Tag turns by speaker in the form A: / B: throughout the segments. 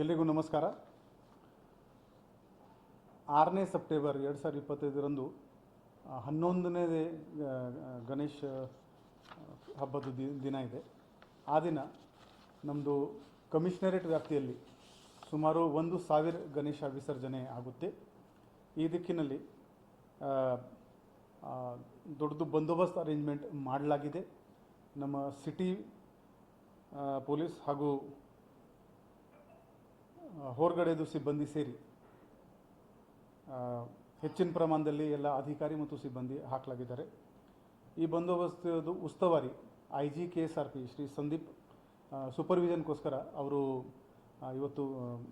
A: ಎಲ್ರಿಗೂ ನಮಸ್ಕಾರ. ಆರನೇ ಸೆಪ್ಟೆಂಬರ್ ಎರಡು ಸಾವಿರದ ಇಪ್ಪತ್ತೈದರಂದು ಹನ್ನೊಂದನೇ ಗಣೇಶ ಹಬ್ಬದ ದಿನ ಇದೆ. ಆ ದಿನ ನಮ್ಮದು ಕಮಿಷನರೇಟ್ ವ್ಯಾಪ್ತಿಯಲ್ಲಿ ಸುಮಾರು ಒಂದು ಸಾವಿರ ಗಣೇಶ ವಿಸರ್ಜನೆ ಆಗುತ್ತೆ. ಈ ದಿಕ್ಕಿನಲ್ಲಿ ದೊಡ್ಡದು ಬಂದೋಬಸ್ತ್ ಅರೇಂಜ್ಮೆಂಟ್ ಮಾಡಲಾಗಿದೆ. ನಮ್ಮ ಸಿಟಿ ಪೊಲೀಸ್ ಹಾಗೂ ಹೊರಗಡೆದು ಸಿಬ್ಬಂದಿ ಸೇರಿ ಹೆಚ್ಚಿನ ಪ್ರಮಾಣದಲ್ಲಿ ಎಲ್ಲ ಅಧಿಕಾರಿ ಮತ್ತು ಸಿಬ್ಬಂದಿ ಹಾಕಲಾಗಿದ್ದಾರೆ. ಈ ಬಂದೋಬಸ್ತದು ಉಸ್ತುವಾರಿ I G K S R P Shri Sandeep ಸೂಪರ್ವಿಷನ್ಗೋಸ್ಕರ ಅವರು ಇವತ್ತು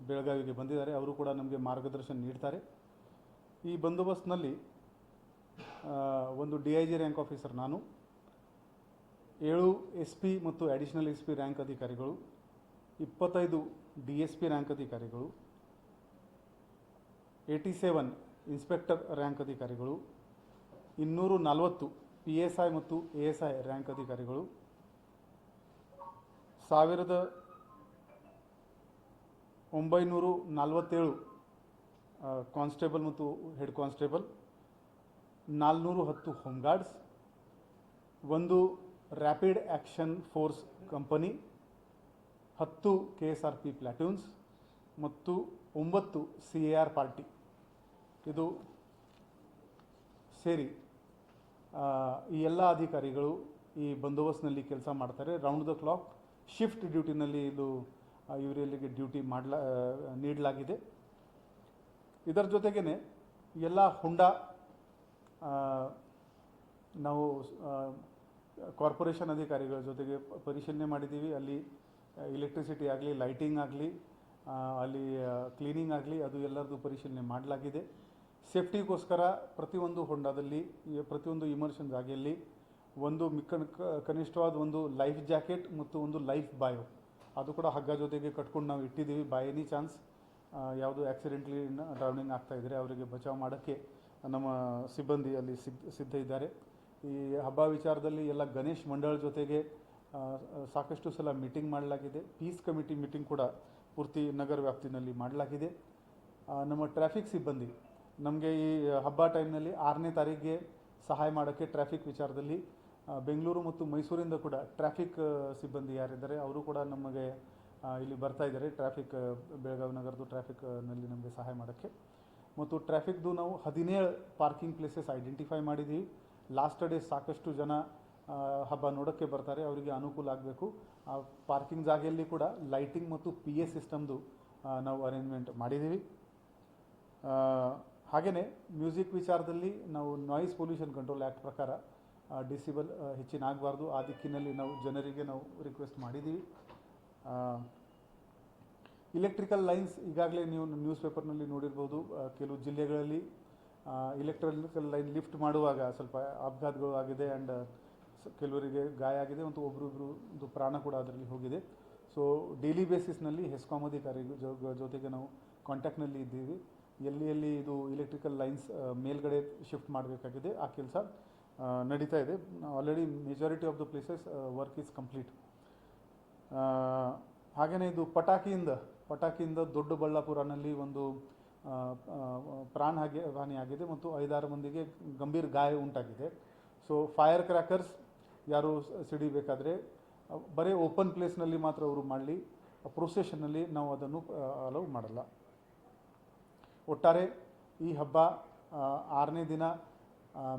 A: ಬೆಳಗಾವಿಗೆ ಬಂದಿದ್ದಾರೆ. ಅವರು ಕೂಡ ನಮಗೆ ಮಾರ್ಗದರ್ಶನ ನೀಡ್ತಾರೆ. ಈ ಬಂದೋಬಸ್ತ್ನಲ್ಲಿ ಒಂದು D I G rank officer ನಾನು, ಏಳು ಎಸ್ ಪಿ ಮತ್ತು ಅಡಿಷನಲ್ ಎಸ್ ಪಿ ರ್ಯಾಂಕ್ ಅಧಿಕಾರಿಗಳು ಇಪ್ಪತ್ತೈದು ಡಿ ಎಸ್ ಪಿ ರ್ಯಾಂಕ್ ಅಧಿಕಾರಿಗಳು, ಏಯ್ಟಿ ಸೆವೆನ್ ಇನ್ಸ್ಪೆಕ್ಟರ್ ರ್ಯಾಂಕ್ ಅಧಿಕಾರಿಗಳು, ಇನ್ನೂರು ನಲವತ್ತು ಪಿ ಎಸ್ ಐ ಮತ್ತು ಎ ಎಸ್ ಐ ರ್ಯಾಂಕ್ ಅಧಿಕಾರಿಗಳು, ಸಾವಿರದ ಒಂಬೈನೂರು ನಲವತ್ತೇಳು ಕಾನ್ಸ್ಟೇಬಲ್ ಮತ್ತು ಹೆಡ್ ಕಾನ್ಸ್ಟೇಬಲ್, ನಾಲ್ನೂರು ಹತ್ತು ಹೋಮ್ ಗಾರ್ಡ್ಸ್, ಒಂದು ರ್ಯಾಪಿಡ್ ಆ್ಯಕ್ಷನ್ ಫೋರ್ಸ್ ಕಂಪನಿ ಹತ್ತು K S R P platoons ಮತ್ತು ಒಂಬತ್ತು ಸಿ ಎ ಆರ್ ಪಾರ್ಟಿ ಇದು ಸೇರಿ ಈ ಎಲ್ಲ ಅಧಿಕಾರಿಗಳು ಈ ಬಂದೋಬಸ್ತ್ನಲ್ಲಿ ಕೆಲಸ ಮಾಡ್ತಾರೆ. ರೌಂಡ್ ದ ಕ್ಲಾಕ್, ಶಿಫ್ಟ್ ಡ್ಯೂಟಿನಲ್ಲಿ ಇದು ಇವರಲ್ಲಿಗೆ ಡ್ಯೂಟಿ ಮಾಡಲ ನೀಡಲಾಗಿದೆ. ಇದರ ಜೊತೆಗೇ ಎಲ್ಲ ಹುಂಡ ನಾವು ಕಾರ್ಪೊರೇಷನ್ ಅಧಿಕಾರಿಗಳ ಜೊತೆಗೆ ಪರಿಶೀಲನೆ ಮಾಡಿದ್ದೀವಿ. ಅಲ್ಲಿ ಇಲೆಕ್ಟ್ರಿಸಿಟಿ ಆಗಲಿ ಲೈಟಿಂಗ್ ಆಗಲಿ ಅಲ್ಲಿ ಕ್ಲೀನಿಂಗ್ ಆಗಲಿ ಅದು ಎಲ್ಲರದ್ದು ಪರಿಶೀಲನೆ ಮಾಡಲಾಗಿದೆ. ಸೇಫ್ಟಿಗೋಸ್ಕರ ಪ್ರತಿಯೊಂದು ಹೊಂಡದಲ್ಲಿ ಪ್ರತಿಯೊಂದು ಇಮರ್ಷನ್ ಜಾಗೆಯಲ್ಲಿ ಒಂದು ಮಿಕ್ಕ ಕನಿಷ್ಠವಾದ ಒಂದು ಲೈಫ್ ಜಾಕೆಟ್ ಮತ್ತು ಒಂದು ಲೈಫ್ ಬಾಯೋ ಅದು ಕೂಡ ಹಗ್ಗ ಜೊತೆಗೆ ಕಟ್ಕೊಂಡು ನಾವು ಇಟ್ಟಿದ್ದೀವಿ. ಬೈ ಎನಿ ಚಾನ್ಸ್ ಯಾವುದು ಆಕ್ಸಿಡೆಂಟ್ಲಿ ಡ್ರೌನಿಂಗ್ ಆಗ್ತಾ ಇದ್ದರೆ ಅವರಿಗೆ ಬಚಾವ್ ಮಾಡೋಕ್ಕೆ ನಮ್ಮ ಸಿಬ್ಬಂದಿ ಅಲ್ಲಿ ಸಿದ್ಧ ಸಿದ್ಧ ಇದ್ದಾರೆ. ಈ ಹಬ್ಬ ವಿಚಾರದಲ್ಲಿ ಎಲ್ಲ ಗಣೇಶ್ ಮಂಡಳ ಜೊತೆಗೆ ಸಾಕಷ್ಟು ಸಲ ಮೀಟಿಂಗ್ ಮಾಡಲಾಗಿದೆ. ಪೀಸ್ ಕಮಿಟಿ ಮೀಟಿಂಗ್ ಕೂಡ ಪೂರ್ತಿ ನಗರ ವ್ಯಾಪ್ತಿನಲ್ಲಿ ಮಾಡಲಾಗಿದೆ. ನಮ್ಮ ಟ್ರಾಫಿಕ್ ಸಿಬ್ಬಂದಿ, ನಮಗೆ ಈ ಹಬ್ಬ ಟೈಮ್ನಲ್ಲಿ ಆರನೇ ತಾರೀಕಿಗೆ ಸಹಾಯ ಮಾಡೋಕ್ಕೆ ಟ್ರಾಫಿಕ್ ವಿಚಾರದಲ್ಲಿ ಬೆಂಗಳೂರು ಮತ್ತು ಮೈಸೂರಿಂದ ಕೂಡ ಟ್ರಾಫಿಕ್ ಸಿಬ್ಬಂದಿ ಯಾರಿದ್ದಾರೆ ಅವರು ಕೂಡ ನಮಗೆ ಇಲ್ಲಿ ಬರ್ತಾ ಇದ್ದಾರೆ. ಟ್ರಾಫಿಕ್ ಬೆಳಗಾವಿ ನಗರದ್ದು ಟ್ರಾಫಿಕ್ನಲ್ಲಿ ನಲ್ಲಿ ನಮಗೆ ಸಹಾಯ ಮಾಡೋಕ್ಕೆ. ಮತ್ತು ಟ್ರಾಫಿಕ್ದು ನಾವು ಹದಿನೇಳು ಪಾರ್ಕಿಂಗ್ ಪ್ಲೇಸಸ್ ಐಡೆಂಟಿಫೈ ಮಾಡಿದ್ದೀವಿ. ಲಾಸ್ಟ್ ಡೇ ಸಾಕಷ್ಟು ಜನ ಹಬ್ಬ ನೋಡೋಕ್ಕೆ ಬರ್ತಾರೆ, ಅವರಿಗೆ ಅನುಕೂಲ ಆಗಬೇಕು. ಆ, ಪಾರ್ಕಿಂಗ್ ಜಾಗೆಯಲ್ಲಿ ಕೂಡ ಲೈಟಿಂಗ್ ಮತ್ತು ಪಿ ಎ ಸಿಸ್ಟಮ್ದು ನಾವು ಅರೇಂಜ್ಮೆಂಟ್ ಮಾಡಿದ್ದೀವಿ. ಹಾಗೆಯೇ ಮ್ಯೂಸಿಕ್ ವಿಚಾರದಲ್ಲಿ ನಾವು ನಾಯ್ಸ್ ಪೊಲ್ಯೂಷನ್ ಕಂಟ್ರೋಲ್ ಆ್ಯಕ್ಟ್ ಪ್ರಕಾರ ಡಿಸಿಬಲ್ ಹೆಚ್ಚಿನ ಆಗಬಾರ್ದು ಆ ದಿಕ್ಕಿನಲ್ಲಿ ನಾವು ಜನರಿಗೆ ನಾವು ರಿಕ್ವೆಸ್ಟ್ ಮಾಡಿದ್ದೀವಿ. ಇಲೆಕ್ಟ್ರಿಕಲ್ ಲೈನ್ಸ್ ಈಗಾಗಲೇ ನೀವು ನ್ಯೂಸ್ ಪೇಪರ್ನಲ್ಲಿ ನೋಡಿರ್ಬೋದು. ಕೆಲವು ಜಿಲ್ಲೆಗಳಲ್ಲಿ ಇಲೆಕ್ಟ್ರಿಕಲ್ ಲೈನ್ ಲಿಫ್ಟ್ ಮಾಡುವಾಗ ಸ್ವಲ್ಪ ಅಪಘಾತಗಳು ಆಗಿದೆ. ಆ್ಯಂಡ್ ಕೆಲವರಿಗೆ ಗಾಯ ಆಗಿದೆ ಮತ್ತು ಒಂದು ಪ್ರಾಣ ಕೂಡ ಅದರಲ್ಲಿ ಹೋಗಿದೆ. ಸೊ ಡೈಲಿ ಬೇಸಿಸ್ನಲ್ಲಿ ಹೆಸ್ಕಾಮ್ ಅಧಿಕಾರಿ ಜೊತೆಗೆ ನಾವು ಕಾಂಟ್ಯಾಕ್ಟ್ನಲ್ಲಿ ಇದ್ದೀವಿ. ಎಲ್ಲಿ ಎಲ್ಲಿ ಇದು ಇಲೆಕ್ಟ್ರಿಕಲ್ ಲೈನ್ಸ್ ಮೇಲ್ಗಡೆ ಶಿಫ್ಟ್ ಮಾಡಬೇಕಾಗಿದೆ, ಆ ಕೆಲಸ ನಡೀತಾ ಇದೆ. Already majority of the places work is complete ಹಾಗೆಯೇ ಇದು ಪಟಾಕಿಯಿಂದ ಪಟಾಕಿಯಿಂದ ದೊಡ್ಡ ಬಳ್ಳಾಪುರನಲ್ಲಿ ಒಂದು ಪ್ರಾಣ ಹಾಗೆ, ಹಾನಿಯಾಗಿದೆ ಮತ್ತು ಐದಾರು ಮಂದಿಗೆ ಗಂಭೀರ ಗಾಯ ಉಂಟಾಗಿದೆ. ಸೊ ಫೈರ್ ಕ್ರ್ಯಾಕರ್ಸ್ ಯಾರು ಸಿಡಿಬೇಕಾದರೆ ಬರೀ ಓಪನ್ ಪ್ಲೇಸ್ನಲ್ಲಿ ಮಾತ್ರ ಅವರು ಮಾಡಲಿ ಪ್ರೊಸೆಷನ್ನಲ್ಲಿ ನಾವು ಅದನ್ನು ಅಲೌ ಮಾಡಲ್ಲ. ಒಟ್ಟಾರೆ ಈ ಹಬ್ಬ ಆರನೇ ದಿನ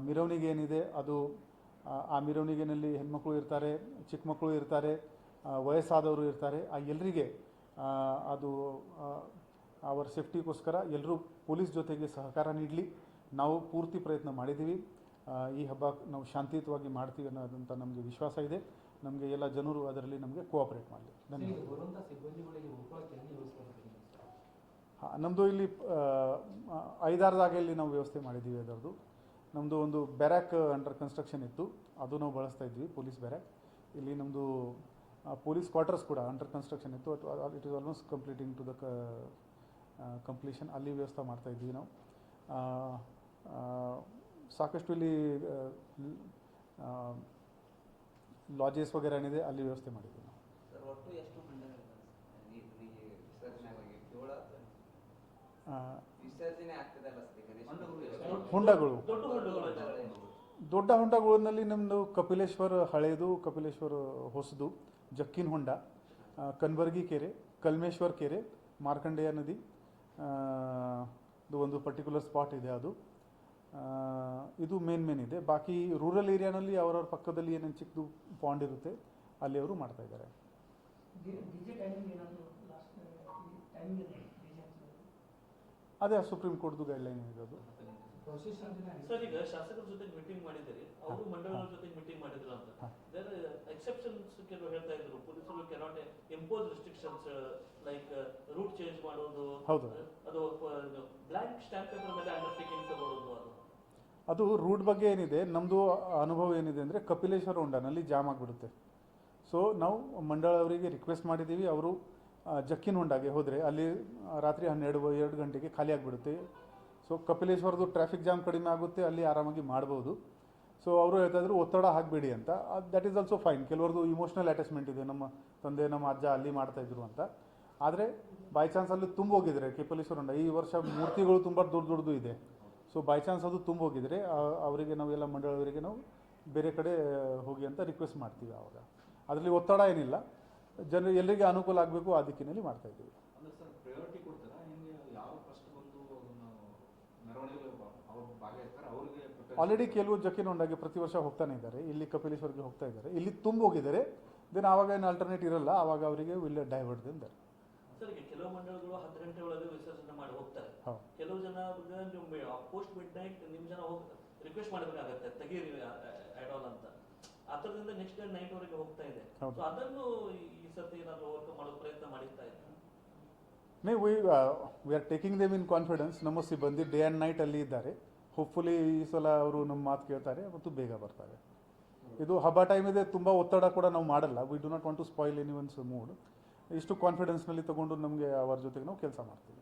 A: ಮಿರವಣಿಗೆ ಏನಿದೆ ಅದು ಆ, ಮಿರವಣಿಗೆಯಲ್ಲಿ ಹೆಣ್ಮಕ್ಳು ಇರ್ತಾರೆ ಚಿಕ್ಕ ಮಕ್ಕಳು ಇರ್ತಾರೆ ವಯಸ್ಸಾದವರು ಇರ್ತಾರೆ ಆ ಎಲ್ಲರಿಗೆ ಅದು ಅವರ ಸೇಫ್ಟಿಗೋಸ್ಕರ ಎಲ್ಲರೂ ಪೊಲೀಸ್ ಜೊತೆಗೆ ಸಹಕಾರ ನೀಡಲಿ. ನಾವು ಪೂರ್ತಿ ಪ್ರಯತ್ನ ಮಾಡಿದ್ದೀವಿ. ಈ ಹಬ್ಬ ನಾವು ಶಾಂತಿಯುತವಾಗಿ ಮಾಡ್ತೀವಿ ಅನ್ನೋದಂಥ ನಮಗೆ ವಿಶ್ವಾಸ ಇದೆ. ನಮಗೆ ಎಲ್ಲ ಜನರು ಅದರಲ್ಲಿ ನಮಗೆ ಕೋಆಪರೇಟ್ ಮಾಡಲಿ. ಧನ್ಯವಾದ? ಹಾಂ ನಮ್ಮದು ಇಲ್ಲಿ ಇಲ್ಲಿ ಐದಾರು ಜಾಗೆಯಲ್ಲಿ ನಾವು ವ್ಯವಸ್ಥೆ ಮಾಡಿದ್ದೀವಿ ಅದರದ್ದು. ನಮ್ಮದು ಒಂದು ಬ್ಯಾರಕ್ ಅಂಡರ್ ಕನ್ಸ್ಟ್ರಕ್ಷನ್ ಇತ್ತು. ಅದು ನಾವು ಬಳಸ್ತಾ ಇದ್ವಿ ಪೊಲೀಸ್ ಬ್ಯಾರಕ್. ಇಲ್ಲಿ ನಮ್ಮದು ಪೊಲೀಸ್ ಕ್ವಾರ್ಟರ್ಸ್ ಕೂಡ ಅಂಡರ್ ಕನ್ಸ್ಟ್ರಕ್ಷನ್ ಇತ್ತು. It is almost completing to the completion ಅಲ್ಲಿ ವ್ಯವಸ್ಥೆ ಮಾಡ್ತಾ ಇದ್ವಿ ನಾವು. ಸಾಕಷ್ಟು ಇಲ್ಲಿ ಲಾಜೆಸ್ ವಗೇರೆ ಏನಿದೆ ಅಲ್ಲಿ ವ್ಯವಸ್ಥೆ ನಾವು.
B: ಸರ್
A: ಹೊಂಡಗಳು.
C: ದೊಡ್ಡ ಹೊಂಡಗಳು.
A: ದೊಡ್ಡ ಹೊಂಡಗಳಲ್ಲಿ ನಮ್ಮದು ಕಪಿಲೇಶ್ವರ ಹಳೆಯದು ಕಪಿಲೇಶ್ವರ ಹೊಸದು ಜಕ್ಕಿನ ಹೊಂಡ ಕನ್ಬರ್ಗಿ ಕೆರೆ ಕಲ್ಮೇಶ್ವರ್ ಕೆರೆ ಮಾರ್ಕಂಡೇಯ ನದಿ ಇದು ಒಂದು ಪರ್ಟಿಕ್ಯುಲರ್ ಸ್ಪಾಟ್ ಇದೆ ಅದು. ಇದು ಮೇನ್ ಮೇನ್ ಇದೆ. ಬಾಕಿ ರೂರಲ್ ಏರಿಯಾನಲ್ಲಿ ಅವರವ್ರ ಪಕ್ಕದಲ್ಲಿ ಏನೇನು ಚಿಕ್ಕದು ಪಾಂಡ್ ಇರುತ್ತೆ ಅಲ್ಲಿ ಅವರು ಮಾಡ್ತಾ ಇದ್ದಾರೆ. ಅದೇ ಸುಪ್ರೀಂ ಕೋರ್ಟ್ದು ಗೈಡ್ಲೈನ್
D: ಇರೋದು.
C: ಸರ್ ಈಗ ಶಾಸಕರ ಜೊತೆ ಮೀಟಿಂಗ್ ಮಾಡಿದಿರಿ ಅವರು ಮಂಡಳಿಗಳ ಜೊತೆ ಮೀಟಿಂಗ್ ಮಾಡಿದ್ರು ಅಂತ. ದೇರ್ ಎಕ್ಸೆಪ್ಷನ್ಸ್ ಕೆಲವು ಹೇಳ್ತಾ ಇದ್ರು. ಪೊಲೀಸರು cannot impose restrictions like route change ಮಾಡೋದು
A: ಹೌದು.
C: ಅದು ಬ್ಲಾಂಕ್ ಸ್ಟ್ಯಾಂಪ್ ಪೇಪರ್ ಮೇಲೆ ಅಂಡರ್ಟೇಕಿಂಗ್ ತಗೊಳ್ಳೋದು ಅದು.
A: ಅದು ರೂಟ್ ಬಗ್ಗೆ ಏನಿದೆ ನಮ್ಮದು ಅನುಭವ ಏನಿದೆ ಅಂದರೆ ಕಪಿಲೇಶ್ವರ ಹೊಂಡನಲ್ಲಿ ಜಾಮ್ ಆಗಿಬಿಡುತ್ತೆ. ಸೊ ನಾವು ಮಂಡಳ ಅವರಿಗೆ ರಿಕ್ವೆಸ್ಟ್ ಮಾಡಿದ್ದೀವಿ. ಅವರು ಜಕ್ಕಿನ ಹೊಂಡಾಗೆ ಹೋದರೆ ಅಲ್ಲಿ ರಾತ್ರಿ ಹನ್ನೆರಡು ಎರಡು ಗಂಟೆಗೆ ಖಾಲಿ ಆಗಿಬಿಡುತ್ತೆ. ಸೊ ಕಪಿಲೇಶ್ವರದ್ದು ಟ್ರಾಫಿಕ್ ಜಾಮ್ ಕಡಿಮೆ ಆಗುತ್ತೆ ಅಲ್ಲಿ ಆರಾಮಾಗಿ ಮಾಡ್ಬೋದು ಸೊ ಅವರು ಹೇಳ್ತಾ ಇದ್ರು ಒತ್ತಡ ಹಾಕಬೇಡಿ ಅಂತ ದಟ್ ಈಸ್ ಆಲ್ಸೋ ಫೈನ್ ಕೆಲವ್ರದ್ದು ಇಮೋಷ್ನಲ್ ಅಟ್ಯಾಚ್ಮೆಂಟ್ ಇದೆ ನಮ್ಮ ತಂದೆ ನಮ್ಮ ಅಜ್ಜ ಅಲ್ಲಿ ಮಾಡ್ತಾ ಇದ್ರು ಅಂತ ಆದರೆ ಬೈ ಚಾನ್ಸ್ ಅಲ್ಲಿ ತುಂಬ ಹೋಗಿದ್ರೆ ಕಪಿಲೇಶ್ವರ ಹೊಂಡ ಈ ವರ್ಷ ಮೂರ್ತಿಗಳು ತುಂಬ ದೊಡ್ಡ ದೊಡ್ಡದು ಇದೆ ಸೊ ಬೈ ಚಾನ್ಸ್ ಅದು ತುಂಬ ಹೋಗಿದ್ರೆ ಆ- ಅವರಿಗೆ ನಾವೆಲ್ಲ ಮಂಡಳವರಿಗೆ ನಾವು ಬೇರೆ ಕಡೆ ಹೋಗಿ ಅಂತ ರಿಕ್ವೆಸ್ಟ್ ಮಾಡ್ತೀವಿ ಆವಾಗ ಅದರಲ್ಲಿ ಒತ್ತಡ ಏನಿಲ್ಲ ಜನ ಎಲ್ಲರಿಗೆ ಅನುಕೂಲ ಆಗಬೇಕು ಆ ದಿಕ್ಕಿನಲ್ಲಿ ಮಾಡ್ತಾ ಇದ್ದೀವಿ
E: ಅಂದ್ರೆ ಸರ್ ಪ್ರಯಾರಿಟಿ ಕೊಡ್ತಾರಾ ಹಿಂಗೆ ಯಾರು ಫಸ್ಟ್ ಬಂದು ಅದನ್ನ ಮೆರವಣಿಗೆ ಅವ್ರು ಭಾಗವಹಿಸ್ತಾರೆ ಅವ್ರಿಗೆ preparation-
A: ಆಲ್ರೆಡಿ ಕೆಲವು ಹೊಂಡಾಗೆ ಪ್ರತಿ ವರ್ಷ ಹೋಗ್ತಾನೆ ಇದ್ದಾರೆ. ಇಲ್ಲಿ ಕಪಿಲೇಶ್ವರ್ಗೆ ಹೋಗ್ತಾ ಇದ್ದಾರೆ. ಇಲ್ಲಿ ತುಂಬ ಹೋಗಿದ್ದಾರೆ ದೆನ್ ಆವಾಗ ಏನು ಆಲ್ಟರ್ನೇಟ್ ಇರಲ್ಲ. ಆವಾಗ ಅವರಿಗೆ ವಿಲ್ ಡೈವರ್ಟ್
C: ಇದ್ದಾರೆ ಕೆಲವು ಮಂಡಳಿಗಳು ಹತ್ತು ಗಂಟೆ ಒಳಗೆ ವಿಸರ್ಜನೆ ಮಾಡಿ ಹೋಗ್ತಾರೆ. ಕೆಲವು ಜನ ನೀವು ಪೋಸ್ಟ್ ಮಿಡ್ ನೈಟ್ ನಿಮ್ಮ ಜನ ಹೋಗಿ ರಿಕ್ವೆಸ್ಟ್ ಮಾಡಬೇಕಾಗತ್ತೆ. ತೆಗೀರಿ ಆಲ್ ಅಂತ. ಆ ಥರದಿಂದ ನೆಕ್ಸ್ಟ್ ಡೇ ನೈಟ್ ವರೆಗೆ ಹೋಗ್ತಾ ಇದೆ. ಸೊ ಅದನ್ನು ಈ- ಸರ್ತಿ ಏನಾದರೂ ಓವರ್ಕಮ್ ಮಾಡೋ ಪ್ರಯತ್ನ ಮಾಡಿಸ್ತಾ ಇದ್ದಾರೆ?
A: May we we are taking them in confidence ನಮ್ಮ ಸಿಬ್ಬಂದಿ ಡೇ ಆ್ಯಂಡ್ ನೈಟ್ ಅಲ್ಲಿ ಇದ್ದಾರೆ. ಹೋಪ್ಫುಲಿ ಈ ಸಲ ಅವರು ನಮ್ಮ ಮಾತು ಕೇಳ್ತಾರೆ ಮತ್ತು ಬೇಗ ಬರ್ತಾರೆ. ಇದು ಹಬ್ಬ ಟೈಮ್ ಇದೆ, ತುಂಬ ಒತ್ತಡ ಕೂಡ ನಾವು ಮಾಡಲ್ಲ. We do not want to spoil any one's mood ಇಷ್ಟು ಕಾನ್ಫಿಡೆನ್ಸ್ನಲ್ಲಿ ತಗೊಂಡು ನಮಗೆ ಅವರ ಜೊತೆಗೆ ನಾವು ಕೆಲಸ ಮಾಡ್ತೀವಿ.